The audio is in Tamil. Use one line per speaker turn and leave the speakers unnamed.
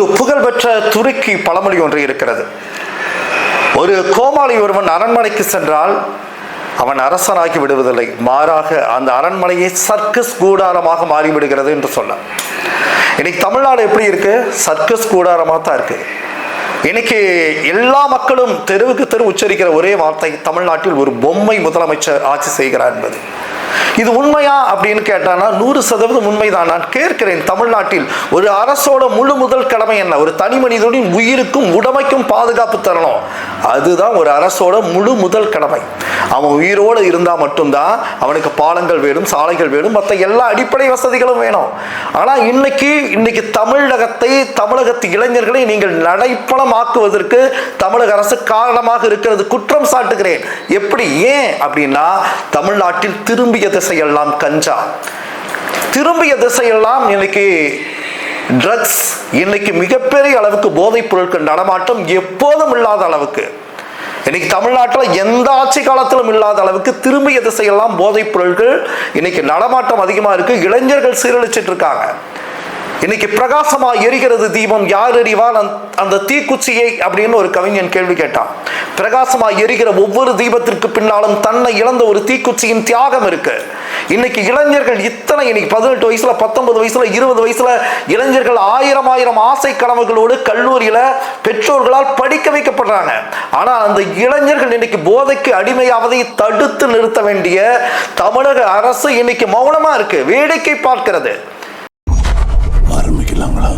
ஒரு புகழ்பெற்ற துருக்கி பழமொழி ஒன்று இருக்கிறது. ஒரு கோமாளி ஒருவன் அரண்மனைக்கு சென்றால் அவன் அரசனாகி விடுவதில்லை. மாறாக அந்த அரண்மனையை சர்க்கஸ் கூடாரமாக மாறிவிடுகிறது என்று சொல்ல இன்னைக்கு தமிழ்நாடு எப்படி இருக்கு? சர்க்கஸ் கூடாரமாக தான் இருக்கு. இன்னைக்கு எல்லா மக்களும் தெருவுக்கு தெரு உச்சரிக்கிற ஒரே வார்த்தை தமிழ்நாட்டில் ஒரு பொம்மை முதலமைச்சர் ஆட்சி செய்கிறார் என்பது. இது உண்மையா அப்படின்னு கேட்டானா நூறு சதவீதம் உண்மைதான். நான் கேட்கிறேன் தமிழ்நாட்டில் ஒரு அரசோட முழு முதல் கடமை என்ன? ஒரு தனி மனிதனின் உயிருக்கும் உடமைக்கும் பாதுகாப்பு தரணும். அதுதான் ஒரு அரசோட முழு முதல் கடமை. அவன் உயிரோடு இருந்தால் மட்டும்தான் அவனுக்கு பாலங்கள் வேணும் சாலைகள் வேணும் மற்ற எல்லா அடிப்படை வசதிகளும் வேணும். ஆனால் இன்னைக்கு இன்னைக்கு தமிழகத்தை தமிழகத்து இளைஞர்களை நீங்கள் நடைப்பணமாக்குவதற்கு தமிழக அரசு காரணமாக இருக்கிறது. குற்றம் சாட்டுகிறேன். எப்படி? ஏன்? அப்படின்னா தமிழ்நாட்டில் திரும்பி திரும்பிய திசையெல்லாம் கஞ்சா. திரும்பிய திசையெல்லாம் இன்னைக்கு ட்ரக்ஸ் இன்னைக்கு மிகப்பெரிய அளவுக்கு போதைப் பொருட்கள் நடமாட்டம் எப்போதும் இல்லாத அளவுக்கு. இன்னைக்கு தமிழ்நாட்டில் எந்த ஆட்சி காலத்திலும் இல்லாத அளவுக்கு திரும்பிய திசையெல்லாம் போதைப் பொருட்கள் இன்னைக்கு நடமாட்டம் அதிகமாக இருக்கு. இளைஞர்கள் சீரழிச்சிட்டு இருக்காங்க. இன்னைக்கு பிரகாசமா எரிகிறது தீபம். யார் எறிவார் அந்த தீக்குச்சியை அப்படின்னு ஒரு கவிஞன் கேள்வி கேட்டான். பிரகாசமாக எரிகிற ஒவ்வொரு தீபத்திற்கு பின்னாலும் தன்னை இழந்த ஒரு தீக்குச்சியின் தியாகம் இருக்கு. இன்னைக்கு இளைஞர்கள் இத்தனை இன்னைக்கு பதினெட்டு வயசுல பத்தொன்பது வயசுல இருபது வயசுல இளைஞர்கள் ஆயிரம் ஆயிரம் ஆசை கனவுகளோடு கல்லூரியில பெற்றோர்களால் படிக்க வைக்கப்படுறாங்க. ஆனா அந்த இளைஞர்கள் இன்னைக்கு போதைக்கு அடிமையாவதை தடுத்து நிறுத்த வேண்டிய தமிழக அரசு இன்னைக்கு மௌனமா இருக்கு. வேடிக்கை பார்க்கிறது.
ஆரம்பிக்கலாங்களா